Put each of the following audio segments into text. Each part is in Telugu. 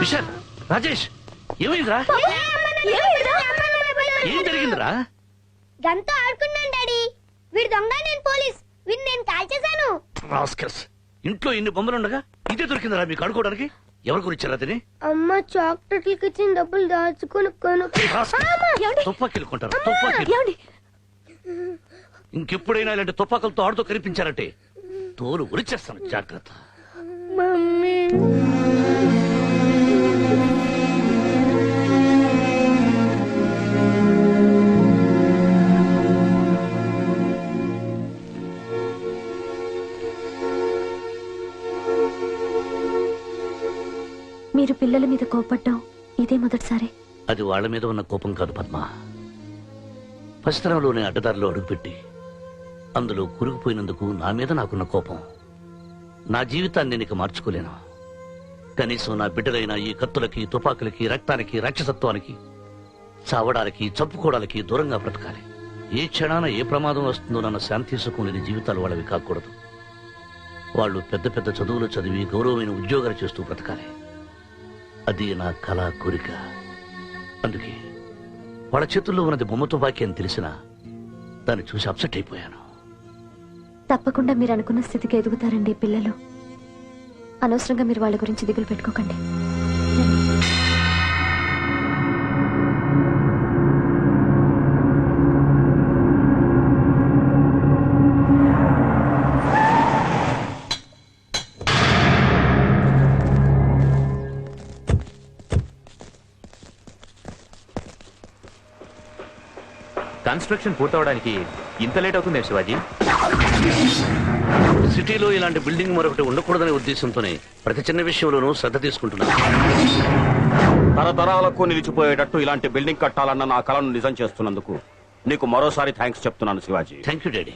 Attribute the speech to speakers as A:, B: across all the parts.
A: రాజేష్ ఏమైందిరా? ఏం జరిగిందిరా?
B: గంతో ఆడుకున్నాను డాడీ. వీడు దొంగ నేను పోలీస్. వీడిని నేను కాల్ చేశాను
A: రాస్కల్స్ ఇంట్లో ఇన్ని బొమ్మలుండగా ఇదే దొరికిందిరా మీకు ఆడుకోవడానికి? ఎవరు గురించారా తిని?
B: అమ్మ చాక్లెట్లకి ఇచ్చిన డబ్బులు దాచుకుని కొను.
A: తుపాకీలు కొంటారు తుపాకీలు.
C: ఏమండి?
A: ఇంకెప్పుడైనా ఇలాంటి తుపాకులతో ఆడుతూ కనిపించారంటే తోలు ఉరిచేస్తాను జాగ్రత్త.
B: మమ్మీ.
C: మీరు పిల్లల మీద కోపడ్డం ఇదే మొదటిసారి.
A: అది వాళ్ళ మీద ఉన్న కోపం కాదు పద్మ. పసితనంలోనే అడ్డదారిలో అడుగుపెట్టి అందులో కురుగుపోయినందుకు నా మీద నాకున్న కోపం. నా జీవితాన్ని నేను ఇక మార్చుకోలేను. కనీసం నా బిడ్డలైన ఈ కత్తులకి తుపాకులకి రక్తానికి రాక్షసత్వానికి చావడానికి చంపుకోవడానికి దూరంగా బ్రతకాలి. ఏ క్షణాన ఏ ప్రమాదం వస్తుందో నన్న శాంతి సుఖం జీవితాలు వాళ్ళవి కాకూడదు. వాళ్ళు పెద్ద పెద్ద చదువులు చదివి గౌరవమైన ఉద్యోగాలు చేస్తూ బ్రతకాలి. అది నా కళా కోరిక. అందుకే వాళ్ళ చేతుల్లో ఉన్నది బొమ్మతో బాకి అని తెలిసినా దాన్ని చూసి అప్సెట్ అయిపోయాను.
C: తప్పకుండా మీరు అనుకున్న స్థితికి ఎదుగుతారండి పిల్లలు. అనవసరంగా మీరు వాళ్ళ గురించి దిగులు పెట్టుకోకండి.
D: కన్స్ట్రక్షన్ పూర్తవడానికి ఇంత లేట్ అవుతుంది శివాజీ?
A: సిటీలో ఇలాంటి బిల్డింగ్ మరొకటి ఉండకూడదనే ఉద్దేశంతోనే ప్రతి చిన్న విషయంలోనూ శ్రద్ధ తీసుకుంటున్నాను
E: తరతరాలకు నిలిచిపోయేటట్టు ఇలాంటి బిల్డింగ్ కట్టాలన్న నా కలను నిజం చేస్తున్నందుకు నీకు మరోసారి థ్యాంక్స్ చెప్తున్నాను Shivaji.
A: Thank you daddy.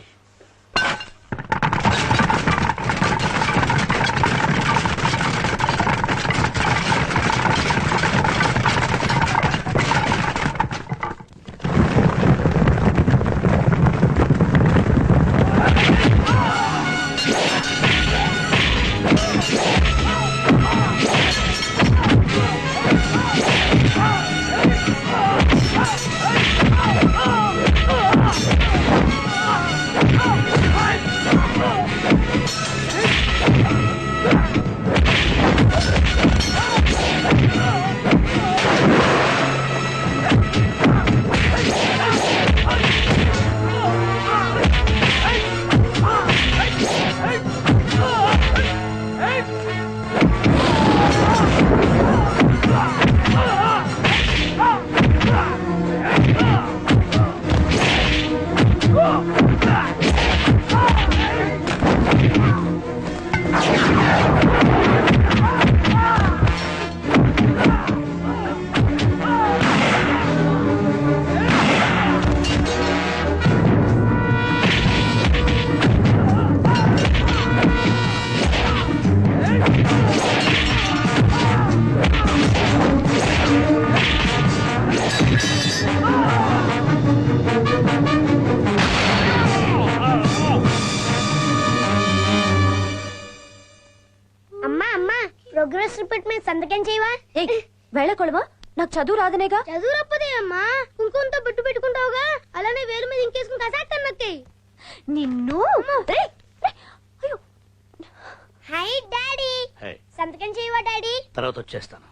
B: Yeah.
C: వెళ్ళకూడవా నాకు చదువు రాదనేగా?
B: చదువు రప్పదే అమ్మా. కుంకుమంతో బొట్టు పెట్టుకుంటావుగా? అలానే వేలు మీద ఇంకేసుకుని కసాక్తాను నొక్కి
C: నిన్ను? రేయ్, రేయ్, అయ్యో.
B: Hi daddy. సంతకం చేయవా డాడీ?
A: తర్వాత వచ్చేస్తాను.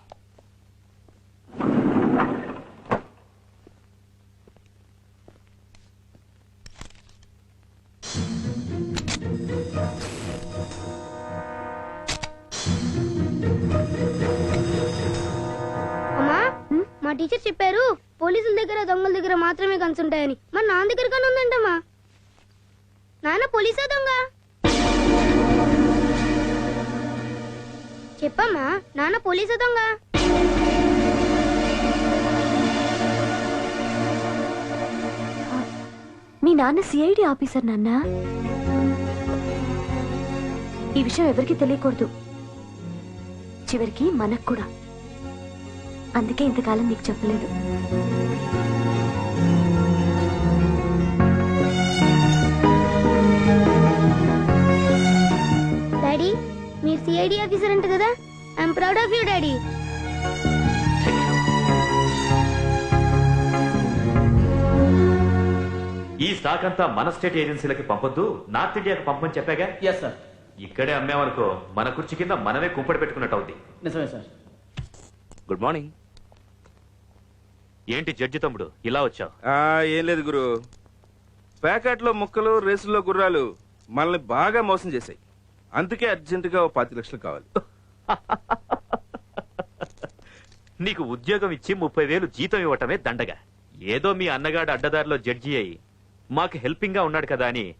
B: మా టీచర్ చెప్పారు పోలీసుల దగ్గర దొంగల దగ్గర మాత్రమే గన్స్ ఉంటాయని. మరి నాన్న దగ్గర కానీ ఉందంటమ్మా. నాన్న పోలీసా దొంగ? చెప్పమ్మా నాన్న పోలీసా దొంగ?
C: మీ నాన్న సిఐడి ఆఫీసర్ నాన్న. ఈ విషయం ఎవరికి తెలియకూడదు. చివరికి మనకు కూడా. అందుకే ఇంతకాలం నీకు చెప్పలేదు.
B: డాడీ మీరు సిఐడి ఆఫీసర్ అంట కదా? I'm proud of you daddy.
D: ఈ స్టాక్ అంతా మన స్టేట్ ఏజెన్సీలకి పంపొద్దు నార్త్ ఇండియాకి పంపని చెప్పాగా?
F: ఎస్ సార్
D: ఇక్కడే అమ్మామనుకో మన కుర్చీ కింద మనమే కుంపడి పెట్టుకున్నట్టు అవుద్ది.
F: నిజమే సార్
D: గుడ్ మార్నింగ్ ఏంటి జడ్జి తమ్ముడు? ఇలా వచ్చావు?
G: ఏం లేదు గురు. ప్యాకెట్లో ముక్కలు రేసుల్లో గుర్రాలు మనల్ని బాగా మోసం చేశాయి. అందుకే అర్జెంటుగా ఓ పాతి లక్షలు కావాలి.
D: నీకు ఉద్యోగం ఇచ్చి ముప్పై వేలు జీతం ఇవ్వటమే దండగా. ఏదో మీ అన్నగాడు అడ్డదారిలో జడ్జి అయి మాకు హెల్పింగ్గా ఉన్నాడు కదా అని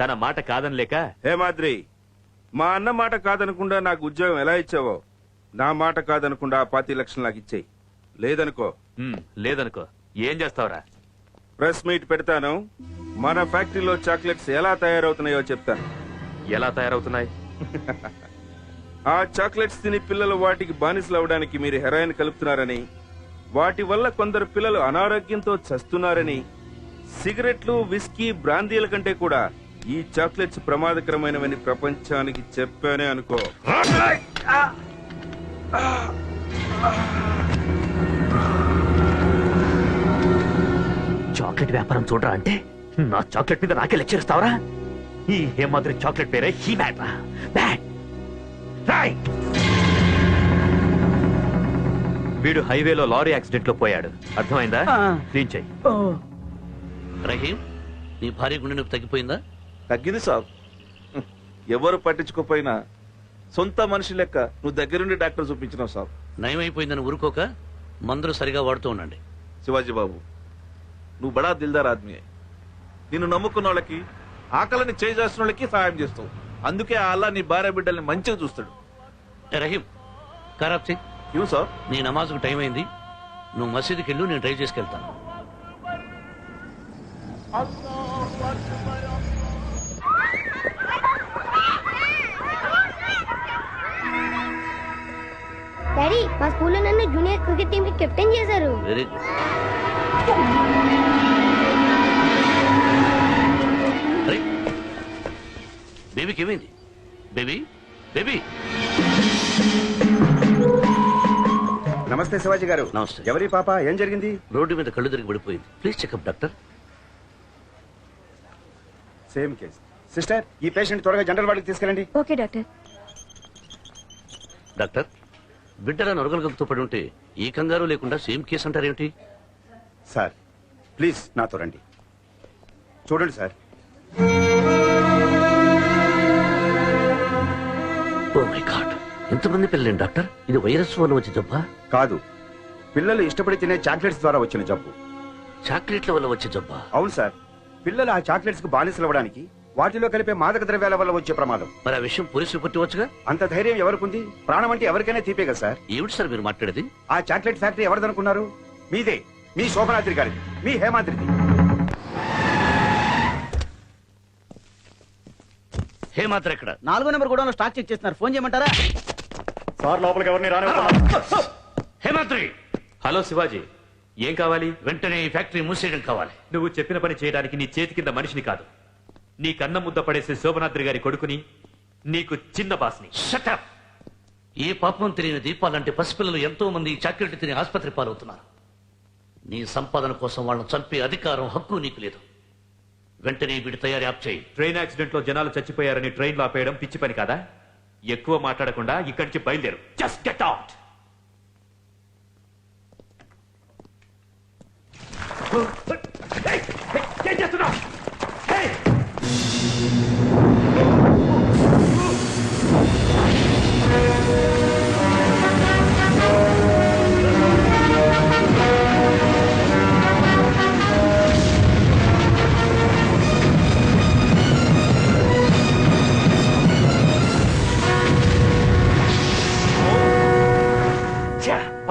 D: తన మాట కాదనిలేక
G: హే మాద్రి మా అన్న మాట కాదనకుండా నాకు ఉద్యోగం ఎలా ఇచ్చావో నా మాట కాదనకుండా ఆ పాతి లక్షలు నాకు ఇచ్చేయి. లేదనుకో.
D: "ఉమ్, లేదనుకో. ఏం చేస్తావురా?
G: ప్రెస్ మీట్ పెడతాను. మన ఫ్యాక్టరీలో చాక్లెట్స్ ఎలా తయారవుతున్నాయో చెప్తాను.
D: ఎలా తయారవుతున్నాయి?
G: ఆ చాక్లెట్స్ తిని పిల్లలు వాటికి బానిసలు అవడానికి మీరు హెరాయిన్ కలుపుతున్నారని వాటి వల్ల కొందరు పిల్లలు అనారోగ్యంతో చస్తున్నారని సిగరెట్లు విస్కీ బ్రాందీల కంటే కూడా ఈ చాక్లెట్స్ ప్రమాదకరమైనవని ప్రపంచానికి చెప్పానే అనుకో.
D: చాక్లెట్ వ్యాపారం చూడరా అంటే? నా చాక్లెట్ మీద నాకే లెక్చర్ ఇస్తావరా? ఈ హేమాద్రి చాక్లెట్ పేరే హీ బ్యాట్ రాయ్ వీడు హైవేలో లారీ యాక్సిడెంట్లో పోయాడు. అర్థమైందా? క్లీన్ చెయ్యి
A: రహీం నీ భార్య గుండె నొప్పి తగ్గిపోయిందా?
H: తగ్గింది సాబ్. ఎవరు పట్టించుకోపోయినా సొంత మనిషి లెక్క నువ్వు దగ్గరుండి డాక్టర్ చూపించినావు సాబ్.
A: నయమైపోయిందని ఊరుకోక మందులు సరిగా వాడుతూ ఉండండి.
H: శివాజీ బాబు నువ్వు బడా దిల్దార్ ఆద్మీ నిన్ను నమ్ముకున్న వాళ్ళకి ఆకలిని చేసిన వాళ్ళకి సహాయం చేస్తావు. అందుకే ఆ అల్లా నీ భార్య బిడ్డల్ని మంచిగా చూస్తాడు.
A: రహీం ఖరాబ్ సింగ్
H: ఇవ్వు సాబ్
A: నీ నమాజ్కు టైం అయింది. నువ్వు మసీదుకి వెళ్ళు నేను డ్రైవ్ చేసుకెళ్తాను.
B: డాడీ మా స్కూల్లో నన్ను జూనియర్ క్రికెట్ టీం కి కెప్టెన్ చేశారు.
A: వెరీ గుడ్ అరే బేబీకి ఏమైంది బేబీ బేబీ.
I: నమస్తే శివాజీ గారు.
A: నమస్తే.
I: ఎవరి పాప? ఏం జరిగింది?
A: రోడ్డు మీద కళ్ళు తిరిగి పడిపోయింది. Please checkup doctor.
I: Same case. Sister ఈ పేషెంట్ త్వరగా జనరల్ వార్డుకి తీసుకెళ్ళండి.
C: Okay doctor.
A: డాక్టర్ బిడ్డల నొరగలగలతో పడి ఉంటే ఈ కంగారు లేకుండా సేమ్ కేసు అంటారేమిటి?
I: సార్ ప్లీజ్ నాతో రండి. చూడండి సార్.
A: ఓ మై గాడ్ ఎంతమంది పిల్లలేండి డాక్టర్? ఇది వైరస్ వల్ల వచ్చే జబ్బా?
I: కాదు పిల్లలు ఇష్టపడి తినే చాక్లెట్స్ ద్వారా వచ్చిన జబ్బు.
A: చాక్లెట్ల వల్ల వచ్చే జబ్బా?
I: అవును సార్ పిల్లలు ఆ చాక్లెట్స్కు బానిసలు అవ్వడానికి వాటిలో కలిపే మాదక ద్రవ్యాల వల్ల వచ్చే ప్రమాదం.
A: మరి ఆ విషయం పోలీసులు పట్టివచ్చుగా
I: అంత ధైర్యం ఎవరికుంది? ప్రాణం అంటే ఎవరికైనా తీపే కదా సార్.
A: ఏమిటి సార్ మీరు మాట్లాడేది?
I: ఆ చాక్లెట్ ఫ్యాక్టరీ ఎవరిదనుకున్నారు? మీదే. మీ శోభనాద్రి గారిది మీ హేమాద్రిది
A: హేమాత్ర ఎక్కడ?
F: నాలుగో నెంబర్ కూడా స్టాక్ చెక్ చేస్తున్నారు. ఫోన్ చేయమంటారా?
G: సార్ లోపలికి ఎవరిని రాని
A: హేమాద్రి!
D: హలో శివాజీ. ఏం కావాలి?
A: వెంటనే ఈ ఫ్యాక్టరీ మూసేయడం కావాలి.
D: నువ్వు చెప్పిన పని చేయడానికి నీ చేతి కింద మనిషిని కాదు. నీ కన్న ముద్ద పడేసే శోభనాద్రి గారి కొడుకుని నీకు చిన్న బాస్ని.
A: షటప్ ఈ పాపం తెలియని దీపాలంటే పసిపిల్లలు ఎంతో మంది ఈ చాక్లెట్ తిని ఆసుపత్రి పాలవుతున్నారు. నీ సంపాదన కోసం వాళ్ళని చంపే అధికారం హక్కు నీకు లేదు. వెంటనే వీడి తయారీ ఆప్ చేయి.
D: ట్రైన్ యాక్సిడెంట్లో జనాలు చచ్చిపోయారని ట్రైన్లో ఆపేయడం పిచ్చి పని కాదా? ఎక్కువ మాట్లాడకుండా ఇక్కడి నుంచి బయలుదేరు. జస్ట్ గెట్ అవుట్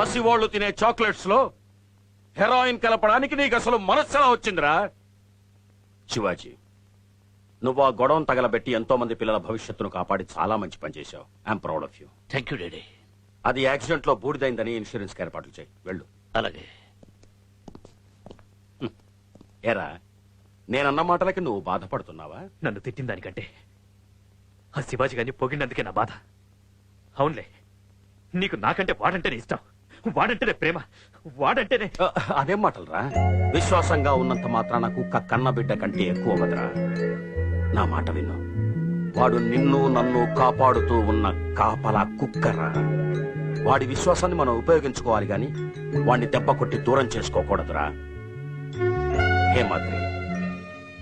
E: పసివాళ్ళు తినే చాక్లెట్స్లో హెరాయిన్ కలపడానికి నీకు అసలు మనస్సు ఎలా వచ్చిందిరా? శివాజీ నువ్వు ఆ గొడవను తగలబెట్టి ఎంతో మంది పిల్లల భవిష్యత్తును కాపాడి చాలా మంచి పని చేశావు. I'm proud of you
A: thank you daddy
E: అది యాక్సిడెంట్లో బూడిదైందని ఇన్సూరెన్స్ ఏర్పాట్లు చేయి. వెళ్ళు.
A: అలాగే.
E: ఏరా నేనన్న మాటలకి నువ్వు బాధపడుతున్నావా?
D: నన్ను తిట్టిన దానికంటే ఆ శివాజీ గారిని పొగిడినందుకే నా బాధ. అవునులే నీకు నాకంటే వాడంటేనే ఇష్టం. వాడంటేనే ప్రేమ వాడంటేనే
E: అదేం మాటలరా? విశ్వాసంగా ఉన్నంత మాత్రాన కుక్క కన్న బిడ్డ కంటే ఎక్కువ వదరా నా మాట విను. వాడు నిన్ను నన్ను కాపాడుతూ ఉన్న కాపలా కుక్కరా. వాడి విశ్వాసాన్ని మనం ఉపయోగించుకోవాలి గాని వాడిని దెబ్బ కొట్టి దూరం చేసుకోకూడదురా. హేమాద్రి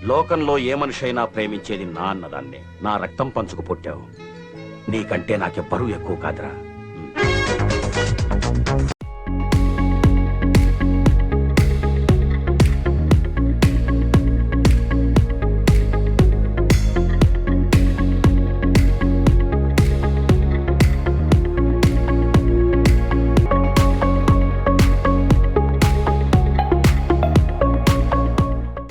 E: లోకంలో ఏ మనిషి అయినా ప్రేమించేది నా అన్నదాన్నే. నా రక్తం పంచుకు పుట్టావు. నీకంటే నాకెవ్వరూ ఎక్కువ కాదురా.